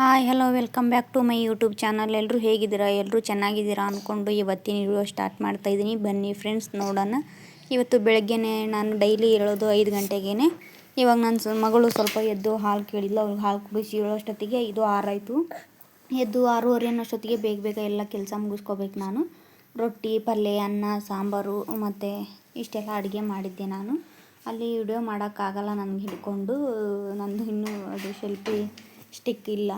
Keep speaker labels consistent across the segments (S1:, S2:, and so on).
S1: Hi hello welcome back to my YouTube channel ಎಲ್ಲರೂ ಹೇಗಿದ್ದೀರಾ? ಎಲ್ಲರೂ ಚೆನ್ನಾಗಿದ್ದೀರಾ ಅಂದ್ಕೊಂಡು ಇವತ್ತಿನ ವಿಡಿಯೋ ಸ್ಟಾರ್ಟ್ ಮಾಡ್ತಾ ಇದ್ದೀನಿ. ಬನ್ನಿ ಫ್ರೆಂಡ್ಸ್ ನೋಡೋಣ. ಇವತ್ತು ಬೆಳಗ್ಗೆನೇ ನಾನು ಡೈಲಿ ಹೇಳೋದು ಐದು ಗಂಟೆಗೇ ಇವಾಗ ನನ್ನ ಮಗಳು ಸ್ವಲ್ಪ ಎದ್ದು ಹಾಲು ಕೇಳಿಲ್ಲ ಅವ್ರಿಗೆ ಹಾಲು ಕುಡಿಸಿ ಹೇಳೋಷ್ಟೊತ್ತಿಗೆ ಇದು ಆರಾಯಿತು. ಎದ್ದು ಆರೂವರೆ ಅನ್ನೋಷ್ಟೊತ್ತಿಗೆ ಬೇಗ ಬೇಗ ಎಲ್ಲ ಕೆಲಸ ಮುಗಿಸ್ಕೋಬೇಕು ನಾನು. ರೊಟ್ಟಿ, ಪಲ್ಯ, ಅನ್ನ, ಸಾಂಬಾರು ಮತ್ತು ಇಷ್ಟೆಲ್ಲ ಅಡುಗೆ ಮಾಡಿದ್ದೆ ನಾನು. ಅಲ್ಲಿ ವಿಡಿಯೋ ಮಾಡೋಕ್ಕಾಗಲ್ಲ ನನಗೆ ಹಿಡ್ಕೊಂಡು. ನಂದು ಇನ್ನೂ ಅದು ಶೆಲ್ಫಿ ಸ್ಟಿಕ್ ಇಲ್ಲ.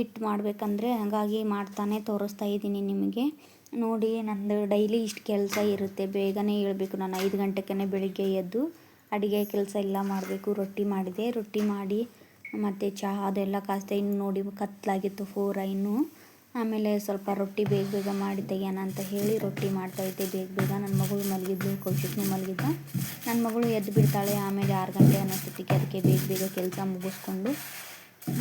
S1: ಇಟ್ಟು ಮಾಡಬೇಕಂದ್ರೆ ಹಾಗಾಗಿ ಮಾಡ್ತಾನೆ ತೋರಿಸ್ತಾ ಇದ್ದೀನಿ ನಿಮಗೆ. ನೋಡಿ, ನಂದು ಡೈಲಿ ಇಷ್ಟು ಕೆಲಸ ಇರುತ್ತೆ. ಬೇಗನೆ ಹೇಳಬೇಕು, ನಾನು ಐದು ಗಂಟೆಗೇ ಬೆಳಿಗ್ಗೆ ಎದ್ದು ಅಡುಗೆ ಕೆಲಸ ಎಲ್ಲ ಮಾಡಬೇಕು. ರೊಟ್ಟಿ ಮಾಡಿದೆ. ರೊಟ್ಟಿ ಮಾಡಿ ಮತ್ತು ಚಹಾ ಅದೆಲ್ಲ ಕಾಸ್ತೆ. ಇನ್ನು ನೋಡಿ ಕತ್ತಲಾಗಿತ್ತು ಫೋರ ಇನ್ನು. ಆಮೇಲೆ ಸ್ವಲ್ಪ ರೊಟ್ಟಿ ಬೇಗ ಬೇಗ ಮಾಡಿ ತೆಗಿಯೋಣ ಅಂತ ಹೇಳಿ ರೊಟ್ಟಿ ಮಾಡ್ತಾಯಿದ್ದೆ ಬೇಗ ಬೇಗ. ನನ್ನ ಮಗಳು ಮಲಗಿದ್ದು ಕೌಶಿಕ್ನು ಮಲಗಿದ್ದ. ನನ್ನ ಮಗಳು ಎದ್ದು ಬಿಡ್ತಾಳೆ ಆಮೇಲೆ ಆರು ಗಂಟೆ ಅನ್ನೋಷ್ಟೊತ್ತಿಗೆ ಅದಕ್ಕೆ ಬೇಗ ಬೇಗ ಕೆಲಸ ಮುಗಿಸ್ಕೊಂಡು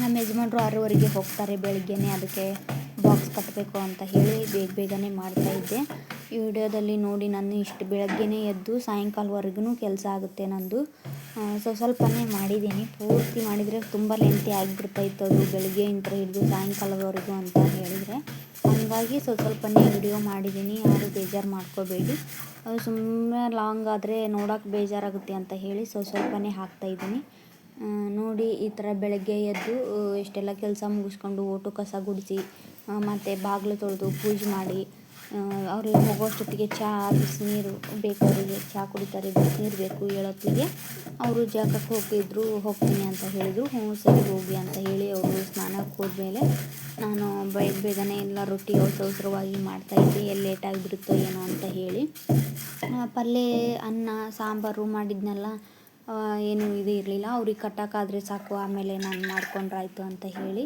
S1: ನಮ್ಮ ಯಜಮಾನ್ರು ಆರೂವರೆಗೆ ಹೋಗ್ತಾರೆ ಬೆಳಗ್ಗೆನೇ, ಅದಕ್ಕೆ ಬಾಕ್ಸ್ ಕಟ್ಟಬೇಕು ಅಂತ ಹೇಳಿ ಬೇಗ ಬೇಗನೆ ಮಾಡ್ತಾಯಿದ್ದೆ ಈ ವಿಡಿಯೋದಲ್ಲಿ ನೋಡಿ ನಾನು ಇಷ್ಟು ಬೆಳಗ್ಗೆನೇ ಎದ್ದು ಸಾಯಂಕಾಲವರೆಗೂ ಕೆಲಸ ಆಗುತ್ತೆ ನಂದು. ಸೊ ಸ್ವಲ್ಪನೇ ಮಾಡಿದ್ದೀನಿ. ಪೂರ್ತಿ ಮಾಡಿದರೆ ತುಂಬ ಲೆಂತಿ ಆಗಿಬಿಡ್ತಾಯಿತ್ತು ಅದು ಬೆಳಗ್ಗೆಯಿಂದ ಹಿಡಿದು ಸಾಯಂಕಾಲದವರೆಗೂ ಅಂತ ಹೇಳಿದರೆ. ಹಾಗಾಗಿ ಸ್ವಲ್ಪ ಸ್ವಲ್ಪನೇ ವಿಡಿಯೋ ಮಾಡಿದ್ದೀನಿ. ಯಾರು ಬೇಜಾರು ಮಾಡ್ಕೋಬೇಡಿ. ಅದು ಸುಮ್ಮನೆ ಲಾಂಗ್ ಆದರೆ ನೋಡೋಕೆ ಬೇಜಾರಾಗುತ್ತೆ ಅಂತ ಹೇಳಿ ಸ್ವಲ್ಪ ಸ್ವಲ್ಪನೇ ಹಾಕ್ತಾಯಿದ್ದೀನಿ ನೋಡಿ ಈ ಥರ ಬೆಳಗ್ಗೆ ಎದ್ದು ಇಷ್ಟೆಲ್ಲ ಕೆಲಸ ಮುಗಿಸ್ಕೊಂಡು ಓಟು ಕಸ ಗುಡಿಸಿ ಮತ್ತು ಬಾಗಿಲು ತೊಳೆದು ಪೂಜೆ ಮಾಡಿ ಅವ್ರಿಗೆ ಹೋಗೋಷ್ಟೊತ್ತಿಗೆ ಚಹಾ ಬಿಸಿನೀರು ಬೇಕು ಅವರಿಗೆ ಚಹಾ ಕುಡಿತಾರೆ ಬಿಸಿನೀರು ಬೇಕು ಹೇಳೋತ್ತಿಗೆ ಅವರು ಜಾಗಕ್ಕೆ ಹೋಗಿದ್ರು ಹೋಗ್ತೀನಿ ಅಂತ ಹೇಳಿದರು. ಹ್ಞೂ, ಸರಿ ಹೋಗಿ ಅಂತ ಹೇಳಿ ಅವರು ಸ್ನಾನಕ್ಕೆ ಹೋದ್ಮೇಲೆ ನಾನು ಬೇಗ ಬೇಗನೆ ಎಲ್ಲ ರೊಟ್ಟಿ ಅವಸರ ಅವಸರವಾಗಿ ಮಾಡ್ತಾಯಿದ್ದೆ ಎಲ್ಲಿ ಲೇಟಾಗಿಬಿಡುತ್ತೋ ಏನೋ ಅಂತ ಹೇಳಿ. ಪಲ್ಯ, ಅನ್ನ, ಸಾಂಬಾರು ಮಾಡಿದ್ನೆಲ್ಲ ಏನು ಇದು ಇರಲಿಲ್ಲ. ಅವ್ರಿಗೆ ಕಟ್ಟೋಕ್ಕಾದ್ರೆ ಸಾಕು, ಆಮೇಲೆ ನಾನು ಮಾಡ್ಕೊಂಡ್ರಾಯ್ತು ಅಂತ ಹೇಳಿ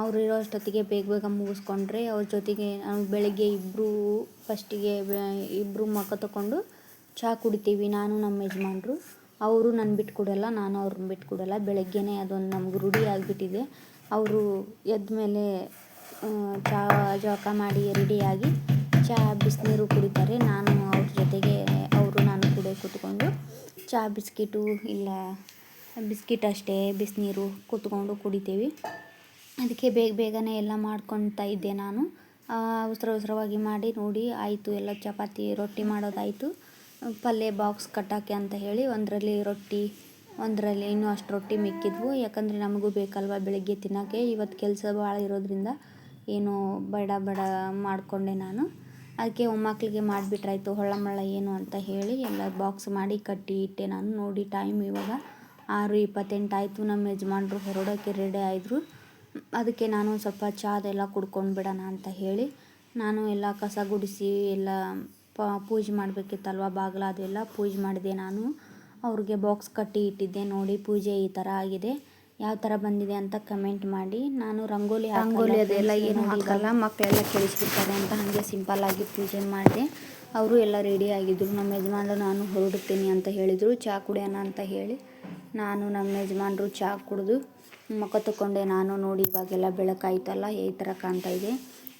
S1: ಅವ್ರು ಇರೋ ಅಷ್ಟೊತ್ತಿಗೆ ಬೇಗ ಬೇಗ ಮುಗಿಸ್ಕೊಂಡ್ರೆ ಅವ್ರ ಜೊತೆಗೆ ಬೆಳಗ್ಗೆ ಇಬ್ಬರು ಫಸ್ಟಿಗೆ ಇಬ್ಬರು ಮುಖ ತಗೊಂಡು ಚಹಾ ಕುಡಿತೀವಿ. ನಾನು ನಮ್ಮ ಯಜಮಾನ್ರು. ಅವರು ನನ್ನ ಬಿಟ್ಕೊಡಲ್ಲ ನಾನು ಅವ್ರನ್ನ ಬಿಟ್ಕೊಡಲ್ಲ ಬೆಳಗ್ಗೆನೇ ಅದೊಂದು ನಮ್ಗೆ ರೂಢಿ ಆಗಿಬಿಟ್ಟಿದೆ. ಅವರು ಎದ್ದ ಮೇಲೆ ಚಹಾ ಜಳಕ ಮಾಡಿ ರೆಡಿಯಾಗಿ ಚಹಾ ಬಿಸಿನೀರು ಕುಡಿತಾರೆ. ನಾನು ಅವ್ರ ಜೊತೆಗೆ, ಅವರು ನಾನು ಕೂಡ ಕೂತ್ಕೊಂಡು ಚಹಾ ಬಿಸ್ಕಿಟು ಇಲ್ಲ ಬಿಸ್ಕಿಟ್ ಅಷ್ಟೇ, ಬಿಸಿನೀರು ಕೂತ್ಕೊಂಡು ಕುಡಿತೀವಿ. ಅದಕ್ಕೆ ಬೇಗ ಬೇಗನೆ ಎಲ್ಲ ಮಾಡ್ಕೊತಾ ಇದ್ದೆ ನಾನು. ಅವಸರ ಉಸಿರವಾಗಿ ಮಾಡಿ ನೋಡಿ, ಆಯಿತು, ಎಲ್ಲ ಚಪಾತಿ, ರೊಟ್ಟಿ ಮಾಡೋದಾಯಿತು. ಪಲ್ಯ ಬಾಕ್ಸ್ ಕಟ್ಟಾಕೆ ಅಂತ ಹೇಳಿ ಒಂದರಲ್ಲಿ ರೊಟ್ಟಿ, ಒಂದರಲ್ಲಿ ಇನ್ನೂ ಅಷ್ಟು ರೊಟ್ಟಿ ಮಿಕ್ಕಿದ್ವು. ಯಾಕಂದರೆ ನಮಗೂ ಬೇಕಲ್ವ ಬೆಳಗ್ಗೆ ತಿನ್ನೋಕ್ಕೆ ಇವತ್ತು ಕೆಲಸ ಭಾಳ ಇರೋದ್ರಿಂದ ಏನು ಬೇಡ ಬೇಡ ಮಾಡಿಕೊಂಡೆ ನಾನು. ಅದಕ್ಕೆ ಒಮ್ಮಕ್ಕಳಿಗೆ ಮಾಡಿಬಿಟ್ರಾಯ್ತು ಹೊಳ್ಳಮಳ್ಳ ಏನು ಅಂತ ಹೇಳಿ ಎಲ್ಲ ಬಾಕ್ಸ್ ಮಾಡಿ ಕಟ್ಟಿ ಇಟ್ಟೆ ನಾನು. ನೋಡಿ ಟೈಮ್ ಇವಾಗ ಆರು ಇಪ್ಪತ್ತೆಂಟಾಯಿತು ನಮ್ಮ ಯಜಮಾನ್ರು ಹೊರಡೋಕ್ಕೆ ರೆಡಿ ಆಯಿದ್ರು. ಅದಕ್ಕೆ ನಾನು ಸ್ವಲ್ಪ ಚಹದೆಲ್ಲ ಕುಡ್ಕೊಂಡು ಬಿಡೋಣ ಅಂತ ಹೇಳಿ ನಾನು ಎಲ್ಲ ಕಸ ಗುಡಿಸಿ ಎಲ್ಲ ಪ, ಪೂಜೆ ಮಾಡಬೇಕಿತ್ತಲ್ವ ಬಾಗಿಲ ಅದೆಲ್ಲ ಪೂಜೆ ಮಾಡಿದೆ ನಾನು. ಅವ್ರಿಗೆ ಬಾಕ್ಸ್ ಕಟ್ಟಿ ಇಟ್ಟಿದ್ದೆ ನೋಡಿ ಪೂಜೆ ಈ ಥರ ಆಗಿದೆ. ಯಾವ ಥರ ಬಂದಿದೆ ಅಂತ ಕಮೆಂಟ್ ಮಾಡಿ. ನಾನು ರಂಗೋಲಿ ರಂಗೋಲಿ ಅದೆಲ್ಲ ಏನು ಹಾಕಲ್ಲ ಮಕ್ಕಳೆಲ್ಲ ಕೇಳಿಸ್ಬಿಡ್ತಾರೆ ಅಂತ ಹಾಗೆ ಸಿಂಪಲ್ಲಾಗಿ ಪೂಜೆ ಮಾಡಿದೆ ಅವರು ಎಲ್ಲ ರೆಡಿ ಆಗಿದ್ದರು ನಮ್ಮ ಯಜಮಾನ್ರು ನಾನು ಹೊರಡ್ತೀನಿ ಅಂತ ಹೇಳಿದರು. ಚಹಾ ಕುಡಿಯೋಣ ಅಂತ ಹೇಳಿ ನಾನು ನಮ್ಮ ಯಜಮಾನ್ರು ಚಹಾ ಕುಡಿದು ಮುಖ ತಗೊಂಡೆ ನಾನು ನೋಡಿ ಇವಾಗೆಲ್ಲ ಬೆಳಕಾಯ್ತಲ್ಲ ಈ ಥರ ಕಾಣ್ತಾ ಇದೆ.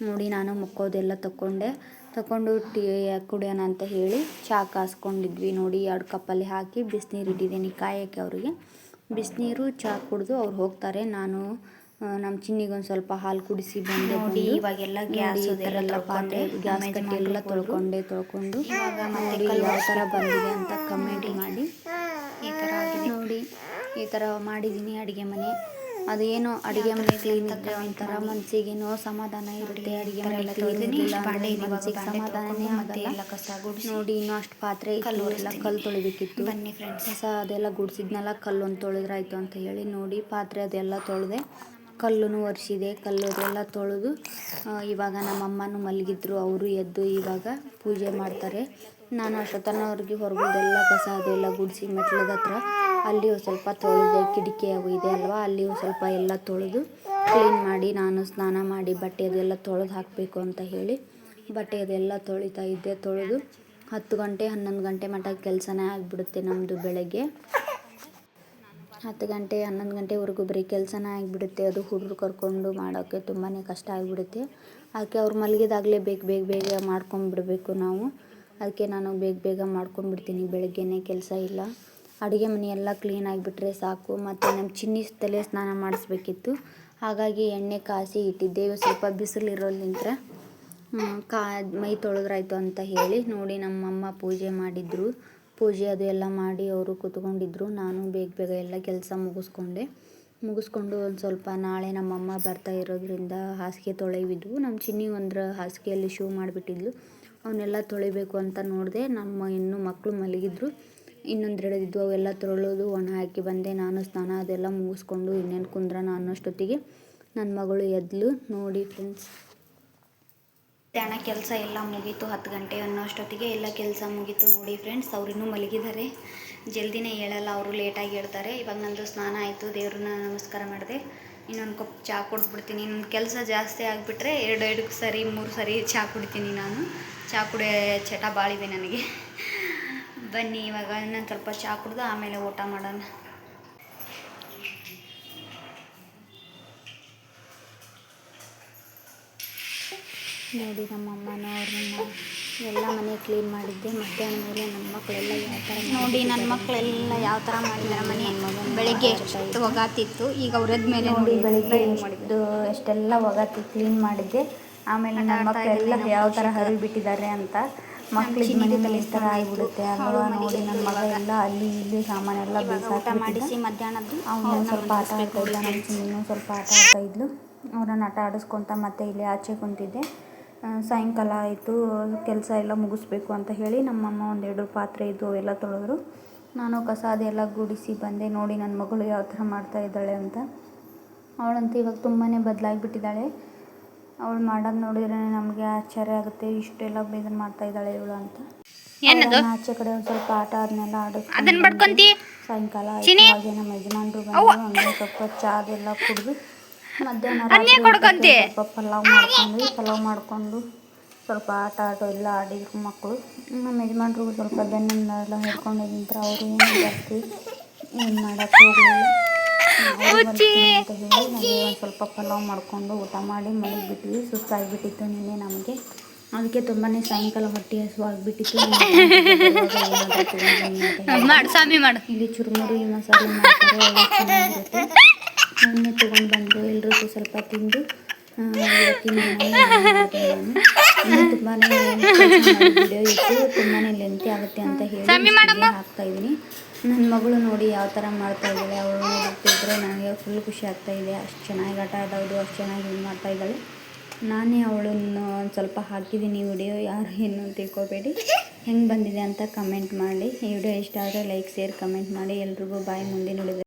S1: ನೋಡಿ ನಾನು ಮುಕ್ಕೋದೆಲ್ಲ ತಗೊಂಡೆ ತಗೊಂಡು ಟೀ ಕುಡಿಯೋಣ ಅಂತ ಹೇಳಿ ಚಹಾ ಕಾಸ್ಕೊಂಡಿದ್ವಿ. ನೋಡಿ ಎರಡು ಕಪ್ಪಲ್ಲಿ ಹಾಕಿ ಬಿಸಿನೀರು ಇಟ್ಟಿದ್ದೀನಿ ಕಾಯಕ್ಕೆ ಅವರಿಗೆ. ಬಿಸಿನೀರು ಚಹಾ ಕುಡಿದು ಅವ್ರು ಹೋಗ್ತಾರೆ. ನಾನು ನಮ್ಮ ಚಿನ್ನಿಗೊಂದು ಸ್ವಲ್ಪ ಹಾಲು ಕುಡಿಸಿ ಬಂದೆ ನೋಡಿ ಇವಾಗೆಲ್ಲ ಗ್ಯಾಸ್ ಎಲ್ಲ ಪಾತ್ರೆ ಗ್ಯಾಸ್ ಕಟ್ಟಿ ಎಲ್ಲ ತೊಳ್ಕೊಂಡೆ ತೊಳ್ಕೊಂಡು. ನೋಡಿ ಯಾವ ಥರ ಬಂದಿದೆ ಅಂತ ಕಮೆಂಟ್ ಮಾಡಿ. ಈ ಥರ ನೋಡಿ ಈ ಥರ ಮಾಡಿದ್ದೀನಿ ಅಡುಗೆ ಮನೆ. ಅದು ಏನೋ ಅಡುಗೆ ಮನೆ ಕ್ಲೀನ್ ಇದ್ದರೆ ಒಂಥರ ಮನಸ್ಸಿಗೇನೋ ಸಮಾಧಾನ ಇರುತ್ತೆ ಅಡುಗೆ ಮನೆ ಮನಸ್ಸಿಗೆ ಸಮಾಧಾನನೇ ಆಗಲ್ಲ. ನೋಡಿ ಇನ್ನೂ ಅಷ್ಟು ಪಾತ್ರೆ ಕಲ್ಲು ಎಲ್ಲ ಕಲ್ಲು ತೊಳಿಬೇಕಿತ್ತು. ಬನ್ನಿ ಫ್ರೆಂಡ್ಸ್ ಕಸ ಅದೆಲ್ಲ ಗುಡಿಸಿದ್ನೆಲ್ಲ ಕಲ್ಲೊಂದು ಒಂದು ತೊಳೆದ್ರಾಯ್ತು ಅಂತ ಹೇಳಿ ನೋಡಿ ಪಾತ್ರೆ ಅದೆಲ್ಲ ತೊಳೆದೆ ಕಲ್ಲೂ ಒರೆಸಿದೆ ಕಲ್ಲು ಅದೆಲ್ಲ ತೊಳೆದು ಇವಾಗ ನಮ್ಮಮ್ಮನೂ ಮಲಗಿದ್ರು ಅವರು ಎದ್ದು ಇವಾಗ ಪೂಜೆ ಮಾಡ್ತಾರೆ. ನಾನು ಅಷ್ಟೊತ್ತನವ್ರಿಗೆ ಹೊರಗಡೆಲ್ಲ ಕಸ, ಅದೆಲ್ಲ ಗುಡಿಸಿ ಮೆಟ್ಲದ ಹತ್ರ ಅಲ್ಲಿ ಒಂದು ಸ್ವಲ್ಪ ತೊಳೆದು, ಕಿಟಕಿ ಅವು ಇದೆ ಅಲ್ವಾ? ಅಲ್ಲಿ ಸ್ವಲ್ಪ ಎಲ್ಲ ತೊಳೆದು ಕ್ಲೀನ್ ಮಾಡಿ ನಾನು ಸ್ನಾನ ಮಾಡಿ ಬಟ್ಟೆ ಅದೆಲ್ಲ ತೊಳೆದು ಹಾಕಬೇಕು ಅಂತ ಹೇಳಿ ಬಟ್ಟೆ ಅದೆಲ್ಲ ತೊಳಿತಾ ಇದ್ದೆ. ತೊಳೆದು ಹತ್ತು ಗಂಟೆ, ಹನ್ನೊಂದು ಗಂಟೆ ಮಟ್ಟ ಕೆಲಸನೇ ಆಗಿಬಿಡುತ್ತೆ ನಮ್ಮದು ಬೆಳಗ್ಗೆ. ಹತ್ತು ಗಂಟೆ, ಹನ್ನೊಂದು ಗಂಟೆವರೆಗೂ ಬರೀ ಕೆಲಸನೇ ಆಗಿಬಿಡುತ್ತೆ. ಅದು ಹುಡುಗರು ಕರ್ಕೊಂಡು ಮಾಡೋಕ್ಕೆ ತುಂಬಾ ಕಷ್ಟ ಆಗಿಬಿಡುತ್ತೆ. ಅದಕ್ಕೆ ಅವ್ರು ಮಲಗಿದಾಗಲೇ ಬೇಗ ಬೇಗ ಬೇಗ ಮಾಡ್ಕೊಂಬಿಡಬೇಕು ನಾವು. ಅದಕ್ಕೆ ನಾನು ಬೇಗ ಬೇಗ ಮಾಡ್ಕೊಂಡ್ಬಿಡ್ತೀನಿ ಬೆಳಗ್ಗೆನೇ ಕೆಲಸ ಇಲ್ಲ. ಅಡುಗೆ ಮನೆ ಎಲ್ಲ ಕ್ಲೀನ್ ಆಗಿಬಿಟ್ರೆ ಸಾಕು. ಮತ್ತು ನಮ್ಮ ಚಿನ್ನಿ ತಲೆ ಸ್ನಾನ ಮಾಡಿಸ್ಬೇಕಿತ್ತು. ಹಾಗಾಗಿ ಎಣ್ಣೆ ಕಾಸಿ ಇಟ್ಟಿದ್ದೆ ಸ್ವಲ್ಪ ಬಿಸಿಲು ಇರೋದ್ರಿಂತ ಕಾ, ಮೈ ತೊಳೆದ್ರಾಯ್ತು ಅಂತ ಹೇಳಿ ನೋಡಿ ನಮ್ಮಮ್ಮ ಪೂಜೆ ಮಾಡಿದ್ರು. ಪೂಜೆ ಅದು ಎಲ್ಲ ಮಾಡಿ ಅವರು ಕೂತ್ಕೊಂಡಿದ್ರು. ನಾನು ಬೇಗ ಬೇಗ ಎಲ್ಲ ಕೆಲಸ ಮುಗಿಸ್ಕೊಂಡೆ. ಮುಗಿಸ್ಕೊಂಡು ಒಂದು ಸ್ವಲ್ಪ ನಾಳೆ ನಮ್ಮಮ್ಮ ಬರ್ತಾ ಇರೋದ್ರಿಂದ ಹಾಸಿಗೆ ತೊಳೆವಿದ್ವು. ನಮ್ಮ ಚಿನ್ನಿ ಒಂದ್ರ ಹಾಸಿಗೆಯಲ್ಲಿ ಶೂ ಮಾಡಿಬಿಟ್ಟಿದ್ಲು. ಅವನ್ನೆಲ್ಲ ತೊಳಿಬೇಕು ಅಂತ ನೋಡಿದೆ ನಮ್ಮ ಇನ್ನೂ ಮಕ್ಕಳು ಮಲಗಿದ್ರು. ಇನ್ನೊಂದು ಹಿಡಿದಿದ್ದು ಅವೆಲ್ಲ ತೊಳೆದು ಒಣ ಹಾಕಿ ಬಂದೆ. ನಾನು ಸ್ನಾನ ಅದೆಲ್ಲ ಮುಗಿಸ್ಕೊಂಡು ಇನ್ನೇನು ಕುಂದ್ರನ ಅನ್ನೋಷ್ಟೊತ್ತಿಗೆ ನನ್ನ ಮಗಳು ಎದ್ಲು. ನೋಡಿ ಫ್ರೆಂಡ್ಸ್ ಧ್ಯಾನ ಕೆಲಸ ಎಲ್ಲ ಮುಗೀತು ಹತ್ತು ಗಂಟೆ ಅನ್ನೋಷ್ಟೊತ್ತಿಗೆ ಎಲ್ಲ ಕೆಲಸ ಮುಗೀತು ನೋಡಿ ಫ್ರೆಂಡ್ಸ್ ಅವ್ರಿನ್ನೂ ಮಲಗಿದ್ದಾರೆ. ಜಲ್ದಿನೇ ಹೇಳಲ್ಲ, ಅವರು ಲೇಟಾಗಿ ಹೇಳ್ತಾರೆ. ಇವಾಗ ನಂದು ಸ್ನಾನ ಆಯಿತು, ದೇವ್ರನ್ನ ನಮಸ್ಕಾರ ಮಾಡಿದೆ. ಇನ್ನೊಂದು ಕಪ್ ಚಹಾ ಕುಡ್ಬಿಡ್ತೀನಿ ನನ್ನ ಕೆಲಸ ಜಾಸ್ತಿ ಆಗಿಬಿಟ್ರೆ ಎರಡು ಎರಡು ಸರಿ, ಮೂರು ಸರಿ ಚಹಾ ಕುಡಿತೀನಿ ನಾನು. ಚಹಾ ಕುಡಿಯೋ ಚಟ ಬಾಳಿದೆ ನನಗೆ. ಬನ್ನಿ, ಇವಾಗ ಇನ್ನೊಂದು ಸ್ವಲ್ಪ ಚಹಾ ಕುಡ್ದು ಆಮೇಲೆ ಊಟ ಮಾಡೋಣ. ನೋಡಿ ನಮ್ಮ ಅವ್ರನ್ನ ಎಲ್ಲ ಮನೆ ಕ್ಲೀನ್ ಮಾಡಿದ್ದೆ. ಮಧ್ಯಾಹ್ನ ಮೇಲೆ ನನ್ನ ಮಕ್ಕಳೆಲ್ಲ ಯಾವ ಥರ ನೋಡಿ ನನ್ನ ಮಕ್ಕಳೆಲ್ಲ ಯಾವ ಥರ ಮಾಡಿದ್ದಾರೆ ಮನೆ. ಬೆಳಗ್ಗೆ ಎಷ್ಟು ಒಗಾತಿತ್ತು ಈಗ ಅವ್ರದ್ ಮೇಲೆ ನೋಡಿ ಬೆಳಿಗ್ಗೆ ಮಾಡಿದ್ದು ಎಷ್ಟೆಲ್ಲ ಒಗಾತಿ ಕ್ಲೀನ್ ಮಾಡಿದ್ದೆ. ಆಮೇಲೆ ನನ್ನ ಮಕ್ಕಳೆಲ್ಲ ಯಾವ ಥರ ಹರಿಬಿಟ್ಟಿದ್ದಾರೆ ಅಂತ ಮಕ್ಕಳಿಗೆ ಮನೆ ಈ ಥರ ಆಗಿಬಿಡುತ್ತೆ ಅಲ್ವಾ? ನೋಡಿ ನನ್ನ ಮಗ ಎಲ್ಲ ಅಲ್ಲಿ ಇಲ್ಲಿ ಸಾಮಾನೆಲ್ಲ ಊಟ ಮಾಡಿಸಿ ಮಧ್ಯಾಹ್ನದ್ದು. ಅವನು ಸ್ವಲ್ಪ ಆಟ ಆಡ್ತಾ ಇದ್ದ ನಮ್ಮ ಚಿನ್ನು ಸ್ವಲ್ಪ ಆಟ ಆಡ್ತಾ ಇದ್ಲು. ಅವ್ರನ್ನ ಆಟ ಆಡಿಸ್ಕೊತ ಮತ್ತೆ ಇಲ್ಲಿ ಆಚೆ ಕುಂತಿದ್ದೆ. ಸಾಯಂಕಾಲ ಆಯಿತು ಕೆಲಸ ಎಲ್ಲ ಮುಗಿಸ್ಬೇಕು ಅಂತ ಹೇಳಿ ನಮ್ಮಮ್ಮ ಎರಡು ಪಾತ್ರೆ ಇದ್ದು ಎಲ್ಲ ತೊಳೆದ್ರು. ನಾನು ಕಸ ಅದೆಲ್ಲ ಗುಡಿಸಿ ಬಂದೆ ನೋಡಿ ನನ್ನ ಮಗಳು ಯಾವ ಥರ ಮಾಡ್ತಾ ಇದ್ದಾಳೆ ಅಂತ. ಅವಳಂತೂ ಇವಾಗ ತುಂಬಾ ಬದಲಾಗಿಬಿಟ್ಟಿದ್ದಾಳೆ. ಅವಳು ಮಾಡೋದು ನೋಡಿದ್ರೆ ನಮಗೆ ಆಶ್ಚರ್ಯ ಆಗುತ್ತೆ ಇಷ್ಟೆಲ್ಲ ಇದನ್ನು ಮಾಡ್ತಾ ಇದ್ದಾಳೆ ಇವಳು ಅಂತ. ಆಚೆ ಕಡೆ ಒಂದು ಸ್ವಲ್ಪ ಆಟ ಅದನ್ನೆಲ್ಲ
S2: ಅದನ್ನ
S1: ಆಡಿಸ್ಕೊಂಡು ಸಾಯಂಕಾಲ ಆಯಿತು? ಹಾಗೆ ನಮ್ಮ ಯಜಮಾನ್ರು ಬಂದು ಹಂಗೆ ಸ್ವಲ್ಪ ಚಾ ಅದೆಲ್ಲ ಕುಡಿದು ಮಧ್ಯಾಹ್ನ ಪಲಾವ್ ಮಾಡ್ಕೊಂಡು ಪಲಾವ್ ಮಾಡಿಕೊಂಡು ಸ್ವಲ್ಪ ಆಟ ಆಟೋ ಎಲ್ಲ ಆಡಿದ್ರು ಮಕ್ಕಳು. ನಮ್ಮ ಯಜಮಾನ್ರಿಗೂ ಸ್ವಲ್ಪ ಬೆನ್ನೆಲ್ಲ ಹಿಡ್ಕೊಂಡಿದ್ದಂತ್ರ ಅವರು ಏನು ಜಾಸ್ತಿ ಏನು ಮಾಡಕ್ಕೆ ಹೋಗಲಿಲ್ಲ. ಸ್ವಲ್ಪ ಪಲಾವ್ ಮಾಡಿಕೊಂಡು ಊಟ ಮಾಡಿ ಮಲಗಿಬಿಟ್ವಿ ಸುಸ್ತಾಗಿಬಿಟ್ಟಿತ್ತು ನಿನ್ನೆ ನಮಗೆ. ಅದಕ್ಕೆ ತುಂಬಾ ಸಾಯಂಕಾಲ ಹೊಟ್ಟೆ ಹಸುವಾಗಿಬಿಟ್ಟಿತ್ತು ಇಲ್ಲಿ ಚುರುಮುರಿ ಮಸಾಲೆ ಮಾಡ್ತಾರೆ ಅದು ಚೆನ್ನಾಗಿರುತ್ತೆ ಅವನ್ನೇ ತೊಗೊಂಡು ಬಂದು ಎಲ್ರಿಗೂ ಸ್ವಲ್ಪ ತಿಂದು ತುಂಬಾನೇ ಇವತ್ತಿನ ನಾನು ತುಂಬಾ ವಿಡಿಯೋ ಇತ್ತು ತುಂಬಾ ಲೆಂತಿ ಆಗುತ್ತೆ ಅಂತ ಹೇಳಿ ಹಾಕ್ತಾ ಇದ್ದೀನಿ. ನನ್ನ ಮಗಳು ನೋಡಿ ಯಾವ ತರ ಮಾಡ್ತಾ ಇದ್ದಾಳೆ ಅವಳು ನೋಡ್ತಿದ್ರೆ ನನಗೆ ಫುಲ್ ಖುಷಿ ಆಗ್ತಾ ಇದೆ. ಅಷ್ಟು ಚೆನ್ನಾಗಿ ಆಟ ಆಡೋದು ಅಷ್ಟು ಚೆನ್ನಾಗಿ ಇದು ಮಾಡ್ತಾ ಇದ್ದಾಳೆ. ನಾನೇ ಅವಳನ್ನು ಒಂದು ಸ್ವಲ್ಪ ಹಾಕಿದ್ದೀನಿ ವಿಡಿಯೋ ಯಾರು ಏನು ತಿಳ್ಕೊಬೇಡಿ. ಹೆಂಗೆ ಬಂದಿದೆ ಅಂತ ಕಮೆಂಟ್ ಮಾಡಿ. ಈ ವಿಡಿಯೋ ಇಷ್ಟ ಆದರೆ ಲೈಕ್ ಶೇರ್ ಕಮೆಂಟ್ ಮಾಡಿ. ಎಲ್ರಿಗೂ ಬಾಯ್ ಮುಂದೆ ನೋಡಿದ್ರೆ